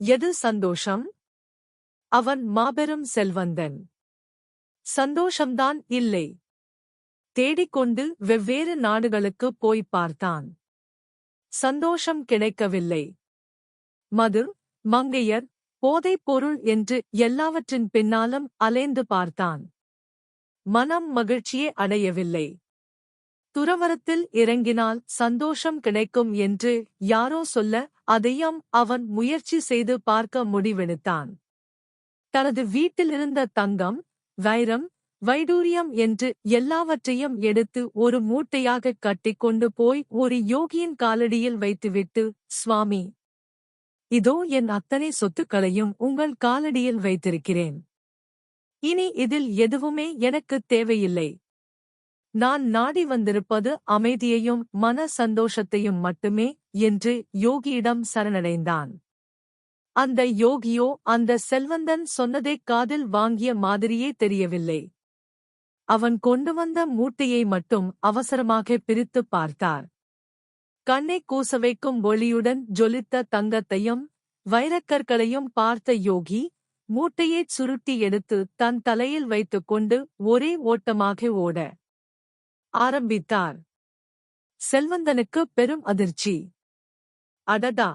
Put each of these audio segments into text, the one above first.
எது சந்தோஷம்? அவன் மாபெரும் செல்வந்தன். சந்தோஷம்தான் இல்லை. தேடிக்கொண்டு வெவ்வேறு நாடுகளுக்கு போய் பார்த்தான். சந்தோஷம் கிடைக்கவில்லை. மது மங்கையர் போதைப் பொருள் என்று எல்லாவற்றின் பின்னாலும் அலைந்து பார்த்தான். மனம் மகிழ்ச்சியே அடையவில்லை. துறவரத்தில் இறங்கினால் சந்தோஷம் கிடைக்கும் என்று யாரோ சொல்ல அதையும் அவன் முயற்சி செய்து பார்க்க முடிவெடுத்தான். தனது வீட்டிலிருந்த தங்கம் வைரம் வைடூரியம் என்று எல்லாவற்றையும் எடுத்து ஒரு மூட்டையாக கட்டிக்கொண்டு போய் ஒரு யோகியின் காலடியில் வைத்துவிட்டு சுவாமி இதோ என் அத்தனை சொத்துக்களையும் உங்கள் காலடியில் வைத்திருக்கிறேன். இனி இதில் எதுவுமே எனக்குத் தேவையில்லை. நான் நாடி வந்திருப்பது அமைதியையும் மன சந்தோஷத்தையும் மட்டுமே என்று யோகியிடம் சரணடைந்தான். அந்த யோகியோ அந்த செல்வந்தன் சொன்னதை காதில் வாங்கிய மாதிரியே தெரியவில்லை. அவன் கொண்டு வந்த மூட்டையை மட்டும் அவசரமாக பிரித்துப் பார்த்தார். கண்ணை கூச வைக்கும் ஒளியுடன் ஜொலித்த தங்கத்தையும் வைரக்கற்களையும் பார்த்த யோகி மூட்டையைச் சுருட்டி எடுத்து தன் தலையில் வைத்துக் கொண்டு ஒரே ஓட்டமாக ஓட ஆரம்பித்தார். செல்வந்தனுக்கு பெரும் அதிர்ச்சி. அடடா!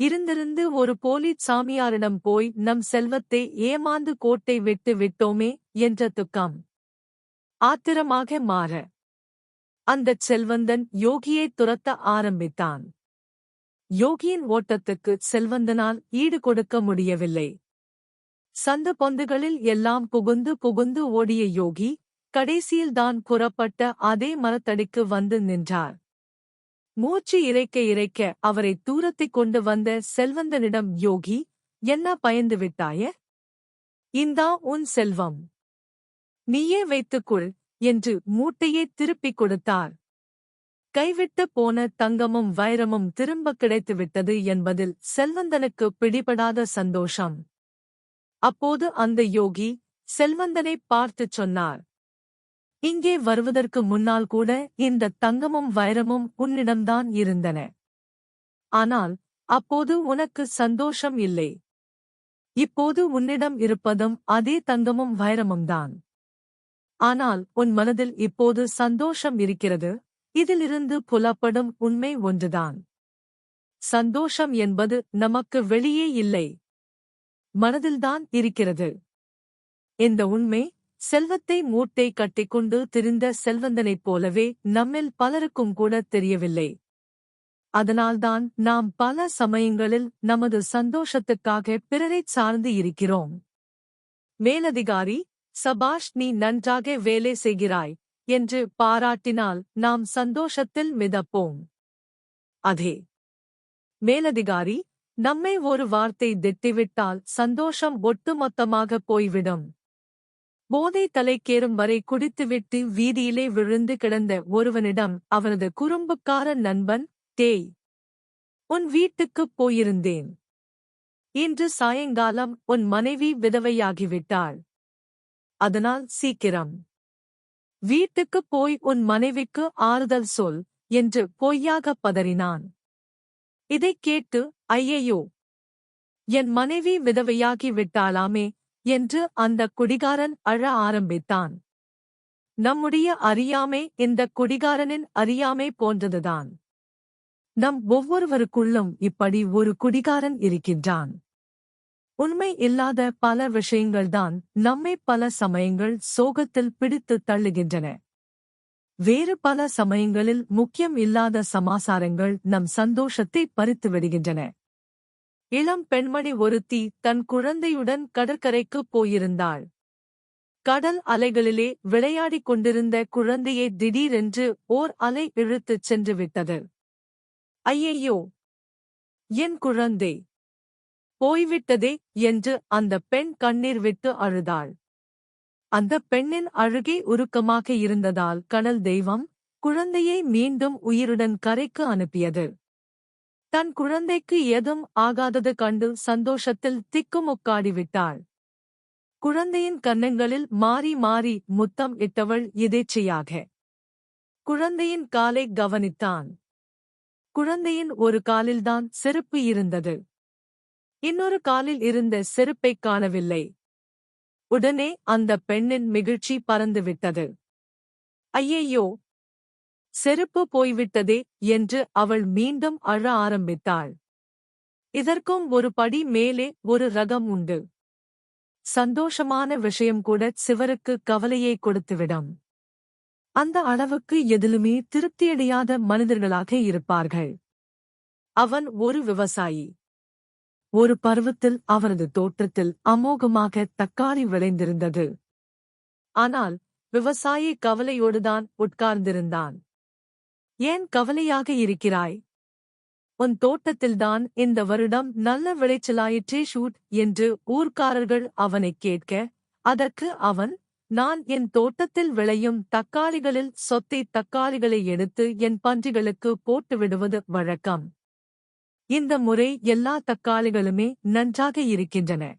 இருந்திருந்து ஒரு போலிச் சாமியாரிடம் போய் நம் செல்வத்தை ஏமாந்து கோட்டை விட்டு விட்டோமே என்ற துக்கம். ஆத்திரமாக மாற. அந்தச் செல்வந்தன் யோகியை துரத்த ஆரம்பித்தான். யோகியின் ஓட்டத்துக்கு செல்வந்தனால் ஈடு கொடுக்க முடியவில்லை. சந்து பொந்துகளில் எல்லாம் புகுந்து புகுந்து ஓடிய யோகி கடைசியில்தான் கூறப்பட்ட அதே மரத்தடிக்கு வந்து நின்றார். மூச்சு இறைக்க இறைக்க அவரை தூரத்திக் கொண்டு வந்த செல்வந்தனிடம் யோகி என்ன பயந்து விட்டாய? இந்தா உன் செல்வம். நீயே வைத்துக்கொள் என்று மூட்டையே திருப்பிக் கொடுத்தார். கைவிட்டு போன தங்கமும் வைரமும் திரும்ப கிடைத்துவிட்டது என்பதில் செல்வந்தனுக்கு பிடிபடாத சந்தோஷம். அப்போது அந்த யோகி செல்வந்தனை பார்த்துச் சொன்னார் இங்கே வருவதற்கு முன்னால் கூட இந்த தங்கமும் வைரமும் உன்னிடம்தான் இருந்தன. ஆனால் அப்போது உனக்கு சந்தோஷம் இல்லை. இப்போது உன்னிடம் இருப்பதும் அதே தங்கமும் வைரமும்தான். ஆனால் உன் மனதில் இப்போது சந்தோஷம் இருக்கிறது. இதிலிருந்து புலப்படும் உண்மை ஒன்றுதான். சந்தோஷம் என்பது நமக்கு வெளியே இல்லை. மனதில்தான் இருக்கிறது. இந்த உண்மை செல்வத்தை மூட்டை கட்டிக்கொண்டு திரிந்த செல்வந்தனைப் போலவே நம்மில் பலருக்கும் கூட தெரியவில்லை. அதனால்தான் நாம் பல சமயங்களில் நமது சந்தோஷத்துக்காக பிறரைச் சார்ந்து இருக்கிறோம். மேலதிகாரி சபாஷ் நீ நன்றாக வேலை செய்கிறாய் என்று பாராட்டினால் நாம் சந்தோஷத்தில் மிதப்போம். அதே. மேலதிகாரி நம்மை ஒரு வார்த்தை திட்டிவிட்டால் சந்தோஷம் ஒட்டுமொத்தமாக போய்விடும். போதை தலைக்கேறும் வரை குடித்துவிட்டு வீதியிலே விழுந்து கிடந்த ஒருவனிடம் அவனது குறும்புக்கார நண்பன் தேய் உன் வீட்டுக்குப் போயிருந்தேன். இன்று சாயங்காலம் உன் மனைவி விதவையாகிவிட்டாள். அதனால் சீக்கிரம். வீட்டுக்குப் போய் உன் மனைவிக்கு ஆறுதல் சொல் என்று பொய்யாகப் பதறினான். இதைக் கேட்டு ஐயையோ என் மனைவி விதவையாகி விட்டாளாமே என்று அந்த குடிகாரன் அழ ஆரம்பித்தான். நம்முடைய அறியாமை இந்த குடிகாரனின் அறியாமை போன்றதுதான். நம் ஒவ்வொருவருக்குள்ளும் இப்படி ஒரு குடிகாரன் இருக்கின்றான். உண்மை இல்லாத பல விஷயங்கள்தான் நம்மை பல சமயங்கள் சோகத்தில் பிடித்து தள்ளுகின்றன. வேறு பல சமயங்களில் முக்கியம் இல்லாத சமாசாரங்கள் நம் சந்தோஷத்தை பறித்து விடுகின்றன. இளம் பெண்மணி ஒருத்தி தன் குழந்தையுடன் கடற்கரைக்குப் போயிருந்தாள். கடல் அலைகளிலே விளையாடிக் கொண்டிருந்த குழந்தையை திடீரென்று ஓர் அலை இழுத்துச் சென்று விட்டது. ஐயையோ! என் குழந்தை! போய்விட்டதே! என்று அந்த பெண் கண்ணீர் விட்டு அழுதாள். அந்த பெண்ணின் அழுகை உருக்கமாக இருந்ததால் கடல் தெய்வம் குழந்தையை மீண்டும் உயிருடன் கரைக்கு அனுப்பியது. தன் குழந்தைக்கு எதும் ஆகாதது கண்டு சந்தோஷத்தில் திக்குமுக்காடிவிட்டாள். குழந்தையின் கன்னங்களில் மாறி மாறி முத்தம் இட்டவள் எதேச்சையாக குழந்தையின் காலை கவனித்தான். குழந்தையின் ஒரு காலில்தான் செருப்பு இருந்தது. இன்னொரு காலில் இருந்த செருப்பைக் காணவில்லை. உடனே அந்த பெண்ணின் மகிழ்ச்சி பறந்துவிட்டது. ஐயையோ செருப்பு போய்விட்டதே என்று அவள் மீண்டும் அழ ஆரம்பித்தாள். இதற்கும் ஒரு படி மேலே ஒரு ரகம் உண்டு. சந்தோஷமான விஷயம் கூட சிவருக்கு கவலையை கொடுத்துவிடும். அந்த அளவுக்கு எதிலுமே திருப்தியடையாத மனிதர்களாக இருப்பார்கள். அவன் ஒரு விவசாயி. ஒரு பருவத்தில் அவரது தோற்றத்தில் அமோகமாக தக்காளி விளைந்திருந்தது. ஆனால் விவசாயி கவலையோடுதான் உட்கார்ந்திருந்தான். ஏன் கவலையாக இருக்கிறாய்? உன் தோட்டத்தில்தான் இந்த வருடம் நல்ல விளைச்சலாயிற்றே ஷூட் என்று ஊர்க்காரர்கள் அவனைக் கேட்க அதற்கு அவன் நான் என் தோட்டத்தில் விளையும் தக்காளிகளில் சொத்தை தக்காளிகளை எடுத்து என் பன்றிகளுக்கு போட்டு விடுவது வழக்கம். இந்த முறை எல்லா தக்காளிகளுமே நன்றாக இருக்கின்றன.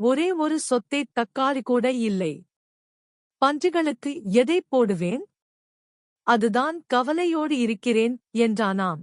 ஒரே ஒரு சொத்தை தக்காளி கூட இல்லை. பன்றிகளுக்கு எதை போடுவேன்? அதுதான் கவலையோடு இருக்கிறேன் என்றானாம்.